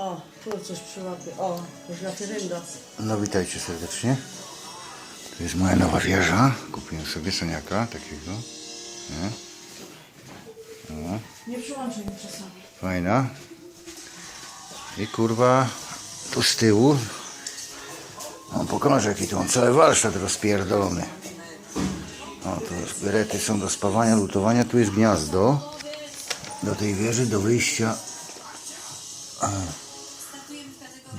O, tu coś przyłapie. O, już latyrynga. No witajcie serdecznie. To jest moja nowa wieża. Kupiłem sobie soniaka takiego. Nie? Nie przyłączaj mi czasami. Fajna. I kurwa tu z tyłu. On pokaże jaki tu on cały warsztat rozpierdolony. O, tu berety są do spawania, lutowania. Tu jest gniazdo. Do tej wieży, do wyjścia. A,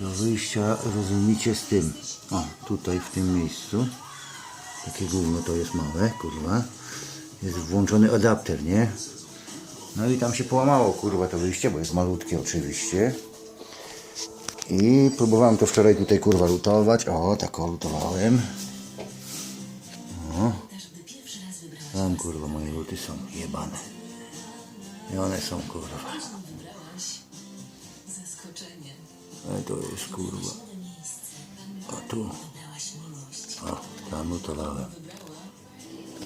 Do wyjścia, rozumicie, z tym. O, tutaj w tym miejscu. Takie gówno to jest małe, kurwa. Jest włączony adapter, nie? No i tam się połamało, kurwa, to wyjście, bo jest malutkie oczywiście. I próbowałem to wczoraj tutaj, kurwa, lutować. O, tak o, lutowałem. O. Tam, kurwa, moje luty są jebane. I one są, kurwa. Ale to jest, kurwa. A tu. O, tam lutowałem.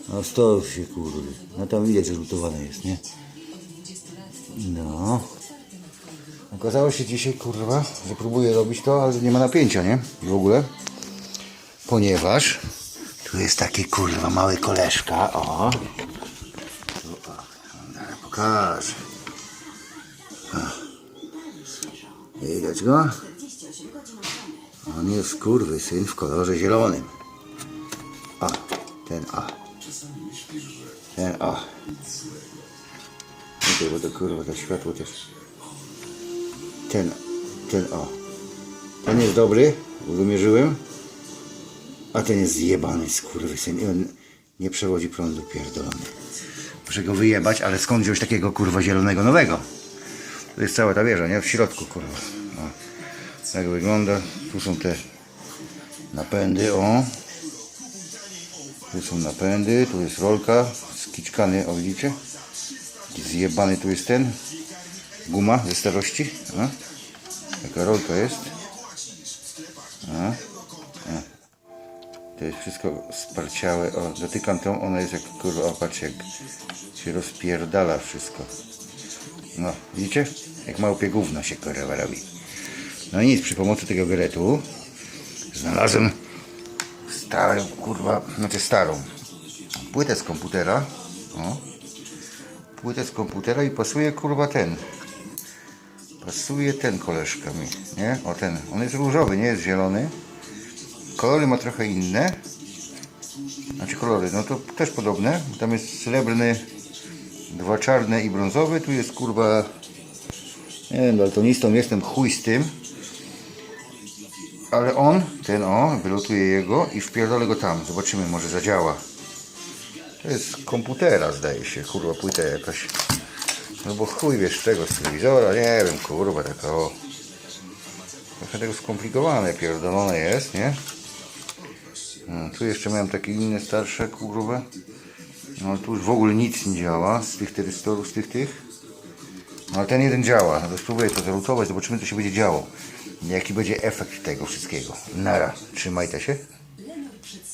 No stop się, kurwa. No tam widać, że lutowane jest, nie? No. Okazało się dzisiaj, kurwa, że próbuję robić to, ale nie ma napięcia, nie? W ogóle. Ponieważ tu jest taki, kurwa, mały koleżka, o. Tu, o, pokażę. Widać go? On jest, kurwy, syn w kolorze zielonym. O, ten o. Ten o. Tutaj, bo to kurwa, to światło też. Ten, ten o. Ten jest dobry, wymierzyłem. A ten jest zjebany, skurwysyn. I on nie przewodzi prądu pierdolony. Muszę go wyjebać, ale skąd wziąć takiego kurwa zielonego nowego? To jest cała ta wieża, nie? W środku kurwa. Tak wygląda. Tu są te napędy, o. Tu są napędy, tu jest rolka. Skiczkany, o widzicie? Zjebany tu jest ten. Guma ze starości. A? Taka rolka jest. A? A. To jest wszystko sparciałe. O, dotykam tą, ona jest jak kurwa, o patrz jak się rozpierdala wszystko. No, widzicie? Jak małpie gówno się kurwa robi. No i nic, przy pomocy tego geretu znalazłem starą, kurwa, znaczy starą płytę z komputera. O płytę z komputera i pasuje kurwa ten. Pasuje ten koleżka mi, nie? O ten. On jest różowy, nie jest zielony. Kolory ma trochę inne. Znaczy kolory, no to też podobne. Tam jest srebrny, dwa czarne i brązowy. Tu jest kurwa. Nie wiem, daltonistą jestem chuj z tym. Ale on, ten o, wylutuje jego i wpierdolę go tam. Zobaczymy, może zadziała. To jest komputera, zdaje się, kurwa, płyta jakaś. No bo chuj wiesz czego, z telewizora, nie wiem, kurwa, taka o. Trochę tego skomplikowane, pierdolone jest, nie? No, tu jeszcze miałem takie inne, starsze, kurwa. No tu już w ogóle nic nie działa z tych terystorów, z tych tych. No ale ten jeden działa, no spróbuję to zalutować, zobaczymy co się będzie działo. Jaki będzie efekt tego wszystkiego. Nara, trzymajcie się.